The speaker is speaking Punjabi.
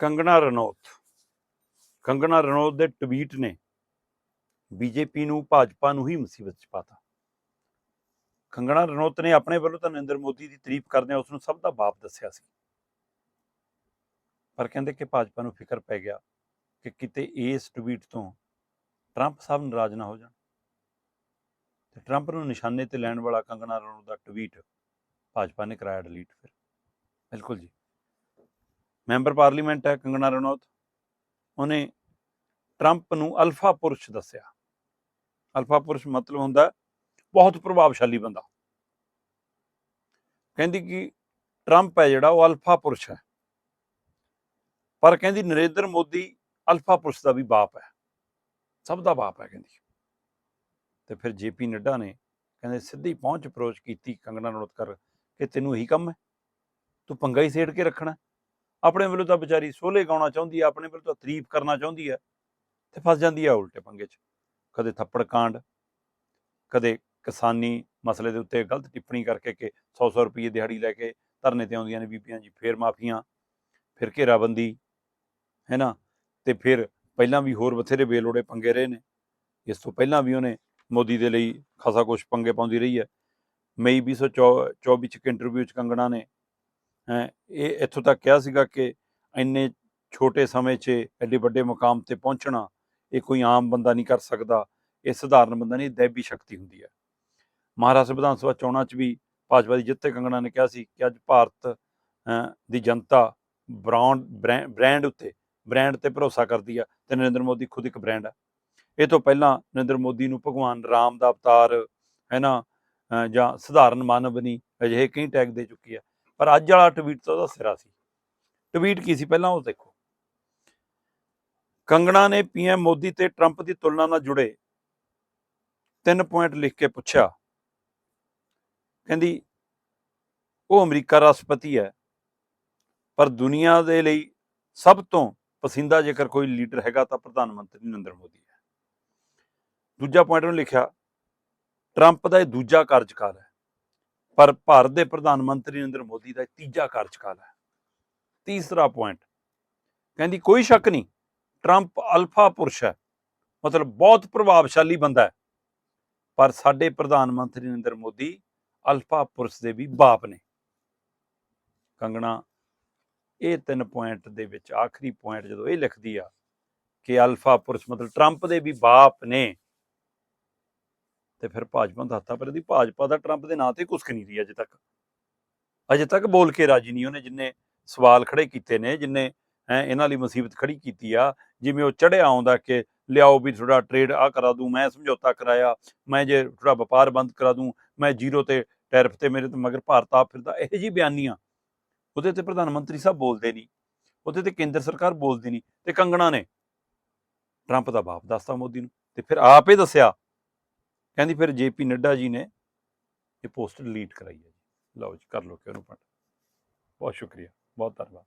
ਕੰਗਣਾ ਰਣੌਤ। ਕੰਗਣਾ ਰਣੌਤ ਦੇ ਟਵੀਟ ਨੇ ਬੀਜੇਪੀ ਨੂੰ ਭਾਜਪਾ ਨੂੰ ਹੀ ਮੁਸੀਬਤ ਚ ਪਾਤਾ। ਕੰਗਣਾ ਰਣੌਤ ਨੇ ਆਪਣੇ ਵੱਲੋਂ ਤਾਂ ਨਰਿੰਦਰ ਮੋਦੀ ਦੀ ਤਾਰੀਫ ਕਰਦਿਆਂ ਉਸ ਨੂੰ ਸਭ ਦਾ ਬਾਪ ਦੱਸਿਆ ਸੀ। ਪਰ ਕਹਿੰਦੇ ਕਿ ਭਾਜਪਾ ਨੂੰ ਫਿਕਰ ਪੈ ਗਿਆ ਕਿ ਕਿਤੇ ਇਸ ਟਵੀਟ ਤੋਂ ਟਰੰਪ ਸਾਹਿਬ ਨਾਰਾਜ਼ ਨਾ ਹੋ ਜਾਣ। ਤੇ ਟਰੰਪ ਨੂੰ ਨਿਸ਼ਾਨੇ ਤੇ ਲੈਣ ਵਾਲਾ ਕੰਗਣਾ ਰਣੌਤ ਦਾ ਟਵੀਟ ਭਾਜਪਾ ਨੇ ਕਰਾਇਆ ਡਿਲੀਟ ਫਿਰ। ਬਿਲਕੁਲ ਜੀ। ਮੈਂਬਰ ਪਾਰਲੀਮੈਂਟ ਹੈ ਕੰਗਣਾ ਰਣੌਤ। ਉਹਨੇ ਟਰੰਪ ਨੂੰ ਅਲਫਾ ਪੁਰਸ਼ ਦੱਸਿਆ। ਅਲਫਾ ਪੁਰਸ਼ ਮਤਲਬ ਹੁੰਦਾ ਬਹੁਤ ਪ੍ਰਭਾਵਸ਼ਾਲੀ ਬੰਦਾ। ਕਹਿੰਦੀ ਕਿ ਟਰੰਪ ਹੈ ਜਿਹੜਾ ਉਹ ਅਲਫਾ ਪੁਰਸ਼ ਹੈ। ਪਰ ਕਹਿੰਦੀ ਨਰਿੰਦਰ ਮੋਦੀ ਅਲਫਾ ਪੁਰਸ਼ ਦਾ ਵੀ ਬਾਪ ਹੈ। ਸਭ ਦਾ ਬਾਪ ਹੈ ਕਹਿੰਦੀ। ਤੇ ਫਿਰ ਜੇਪੀ ਨੱਡਾ ਨੇ ਕਹਿੰਦੇ ਸਿੱਧੀ ਪਹੁੰਚ ਅਪਰੋਚ ਕੀਤੀ ਕੰਗਣਾ ਰਣੌਤ ਕਰ ਕਿ ਤੈਨੂੰ ਇਹੀ ਕੰਮ ਹੈ। ਤੂੰ ਪੰਗਾ ਹੀ ਸੇੜ ਕੇ ਰੱਖਣਾ। ਆਪਣੇ ਵੱਲੋਂ ਤਾਂ ਵਿਚਾਰੀ ਸੋਲੇ ਗਾਉਣਾ ਚਾਹੁੰਦੀ ਆ, ਆਪਣੇ ਵੱਲੋਂ ਤਾਂ ਤਾਰੀਫ ਕਰਨਾ ਚਾਹੁੰਦੀ ਹੈ ਤੇ ਫਸ ਜਾਂਦੀ ਆ ਉਲਟੇ ਪੰਗੇ 'ਚ। ਕਦੇ ਥੱਪੜ ਕਾਂਡ, ਕਦੇ ਕਿਸਾਨੀ ਮਸਲੇ ਦੇ ਉੱਤੇ ਗਲਤ ਟਿੱਪਣੀ ਕਰਕੇ ਕਿ 100-100 ਰੁਪਏ ਦਿਹਾੜੀ ਲੈ ਕੇ ਧਰਨੇ ਤੇ ਆਉਂਦੀਆਂ ਨੇ ਬੀਬੀਆਂ ਜੀ, ਫੇਰ ਮਾਫੀਆਂ, ਫਿਰ ਘੇਰਾਬੰਦੀ ਹੈ ਨਾ ਤੇ ਫਿਰ ਪਹਿਲਾਂ ਵੀ ਹੋਰ ਬਥੇਰੇ ਬੇਲੋੜੇ ਪੰਗੇ ਰਹੇ ਨੇ। ਇਸ ਤੋਂ ਪਹਿਲਾਂ ਵੀ ਉਹਨੇ ਮੋਦੀ ਦੇ ਲਈ ਖਾਸਾ ਕੁਝ ਪੰਗੇ ਪਾਉਂਦੀ ਰਹੀ ਹੈ। ਮਈ 2024 ਚ ਇੱਕ ਇੰਟਰਵਿਊ ਚ ਕੰਗਣਾ ਨੇ ਇਹ ਇੱਥੋਂ ਤੱਕ ਕਿਹਾ ਸੀਗਾ ਕਿ ਇੰਨੇ ਛੋਟੇ ਸਮੇਂ 'ਚ ਐਡੇ ਵੱਡੇ ਮੁਕਾਮ ਤੇ ਪਹੁੰਚਣਾ, ਇਹ ਕੋਈ ਆਮ ਬੰਦਾ ਨਹੀਂ ਕਰ ਸਕਦਾ, ਇਹ ਸਧਾਰਨ ਬੰਦਾ ਨਹੀਂ ਦੈਬੀ ਸ਼ਕਤੀ ਹੁੰਦੀ ਹੈ। ਮਹਾਰਾਸ਼ਟਰ ਵਿਧਾਨ ਸਭਾ ਚੋਣਾਂ 'ਚ ਵੀ ਭਾਜਪਾ ਦੀ ਜਿੱਤੇ ਕੰਗਣਾ ਨੇ ਕਿਹਾ ਸੀ ਕਿ ਅੱਜ ਭਾਰਤ ਦੀ ਜਨਤਾ ਬ੍ਰਾਂਡ ਬ੍ਰਾਂਡ ਉੱਤੇ, ਬ੍ਰਾਂਡ ਤੇ ਭਰੋਸਾ ਕਰਦੀ ਆ ਤੇ ਨਰਿੰਦਰ ਮੋਦੀ ਖੁਦ ਇੱਕ ਬ੍ਰਾਂਡ ਆ। ਇਹ ਤੋਂ ਪਹਿਲਾਂ ਨਰਿੰਦਰ ਮੋਦੀ ਨੂੰ ਭਗਵਾਨ ਰਾਮ ਦਾ ਅਵਤਾਰ ਹੈ ਨਾ ਜਾਂ ਸਧਾਰਨ ਮਾਨਵ ਨਹੀਂ ਅਜਿਹੇ ਕਈ ਟੈਗ ਦੇ ਚੁੱਕੀ ਹੈ ਪਰ ਅੱਜ ਵਾਲਾ ਟਵੀਟ ਤਾਂ ਉਹਦਾ ਸਿਰਾ ਸੀ। ਟਵੀਟ ਕੀ ਸੀ? ਪਹਿਲਾਂ ਉਹ ਦੇਖੋ। ਕੰਗਣਾ ਨੇ ਪੀਐਮ ਮੋਦੀ ਤੇ ਟਰੰਪ ਦੀ ਤੁਲਨਾ ਨਾਲ ਜੁੜੇ ਤਿੰਨ ਪੁਆਇੰਟ ਲਿਖ ਕੇ ਪੁੱਛਿਆ। ਕਹਿੰਦੀ, ਉਹ ਅਮਰੀਕਾ ਰਾਸ਼ਟਰਪਤੀ ਹੈ, ਪਰ ਦੁਨੀਆ ਦੇ ਲਈ ਸਭ ਤੋਂ ਪਸੰਦਾ ਜੇਕਰ ਕੋਈ ਲੀਡਰ ਹੈਗਾ ਤਾਂ ਪ੍ਰਧਾਨ ਮੰਤਰੀ ਨਰਿੰਦਰ ਮੋਦੀ ਹੈ। ਦੂਜਾ ਪੁਆਇੰਟ ਨੂੰ ਲਿਖਿਆ, ਟਰੰਪ ਦਾ ਇਹ ਦੂਜਾ ਕਾਰਜਕਾਲ ਹੈ। ਪਰ ਭਾਰਤ ਦੇ ਪ੍ਰਧਾਨ ਮੰਤਰੀ ਨਰਿੰਦਰ ਮੋਦੀ ਦਾ ਇਹ ਤੀਜਾ ਕਾਰਜਕਾਲ ਹੈ। ਤੀਸਰਾ ਪੁਆਇੰਟ ਕਹਿੰਦੀ, ਕੋਈ ਸ਼ੱਕ ਨਹੀਂ ਟਰੰਪ ਅਲਫਾ ਪੁਰਸ਼ ਹੈ। ਮਤਲਬ ਬਹੁਤ ਪ੍ਰਭਾਵਸ਼ਾਲੀ ਬੰਦਾ ਹੈ। ਪਰ ਸਾਡੇ ਪ੍ਰਧਾਨ ਮੰਤਰੀ ਨਰਿੰਦਰ ਮੋਦੀ ਅਲਫਾ ਪੁਰਸ਼ ਦੇ ਵੀ ਬਾਪ ਨੇ। ਕੰਗਣਾ, ਇਹ ਤਿੰਨ ਪੁਆਇੰਟ ਦੇ ਵਿੱਚ ਆਖਰੀ ਪੁਆਇੰਟ ਜਦੋਂ ਇਹ ਲਿਖਦੀ ਆ ਕਿ ਅਲਫਾ ਪੁਰਸ਼ ਮਤਲਬ ਟਰੰਪ ਦੇ ਵੀ ਬਾਪ ਨੇ। ਤੇ ਫਿਰ ਭਾਜਪਾ ਦਾ ਹੱਥਾ ਪਰ ਇਹਦੀ ਭਾਜਪਾ ਦਾ ਟਰੰਪ ਦੇ ਨਾਂ ਤੇ ਕੁਸਕ ਨਹੀਂ ਰਹੀ ਅਜੇ ਤੱਕ। ਅਜੇ ਤੱਕ ਬੋਲ ਕੇ ਰਾਜੀ ਨਹੀਂ ਉਹਨੇ, ਜਿੰਨੇ ਸਵਾਲ ਖੜੇ ਕੀਤੇ ਨੇ, ਜਿੰਨੇ ਇਹਨਾਂ ਲਈ ਮੁਸੀਬਤ ਖੜੀ ਕੀਤੀ ਆ, ਜਿਵੇਂ ਉਹ ਚੜਿਆ ਆਉਂਦਾ ਕਿ ਲਿਆਓ ਵੀ ਥੋੜਾ ਟ੍ਰੇਡ ਆ ਕਰਾ ਦੂੰ, ਮੈਂ ਸਮਝੌਤਾ ਕਰਾਇਆ, ਮੈਂ ਜੇ ਥੋੜਾ ਵਪਾਰ ਬੰਦ ਕਰਾ ਦੂੰ, ਮੈਂ ਜ਼ੀਰੋ ਤੇ ਟੈਰਿਫ ਤੇ ਮੇਰੇ ਤੇ ਮਗਰ ਭਾਰਤ ਆ ਫਿਰਦਾ, ਇਹ ਜੀ ਬਿਆਨੀਆਂ ਉਹਦੇ ਤੇ ਪ੍ਰਧਾਨ ਮੰਤਰੀ ਸਾਹਿਬ ਬੋਲਦੇ ਨਹੀਂ, ਉਹਦੇ ਤੇ ਕੇਂਦਰ ਸਰਕਾਰ ਬੋਲਦੀ ਨਹੀਂ, ਤੇ ਕੰਗਣਾ ਨੇ ਟਰੰਪ ਦਾ ਬਾਪ ਦੱਸਤਾ ਮੋਦੀ ਨੂੰ, ਤੇ ਫਿਰ ਆਪ ਇਹ ਦੱਸਿਆ ਕਹਿੰਦੀ ਫਿਰ ਜੇਪੀ ਨੱਡਾ ਜੀ ਨੇ ਇਹ ਪੋਸਟ ਡਿਲੀਟ ਕਰਾਈ ਹੈ ਜੀ। ਲਓ ਜੀ, ਕਰ ਲਓ ਕਿ ਉਹਨੂੰ ਪੜ ਬਹੁਤ ਸ਼ੁਕਰੀਆ, ਬਹੁਤ ਧੰਨਵਾਦ।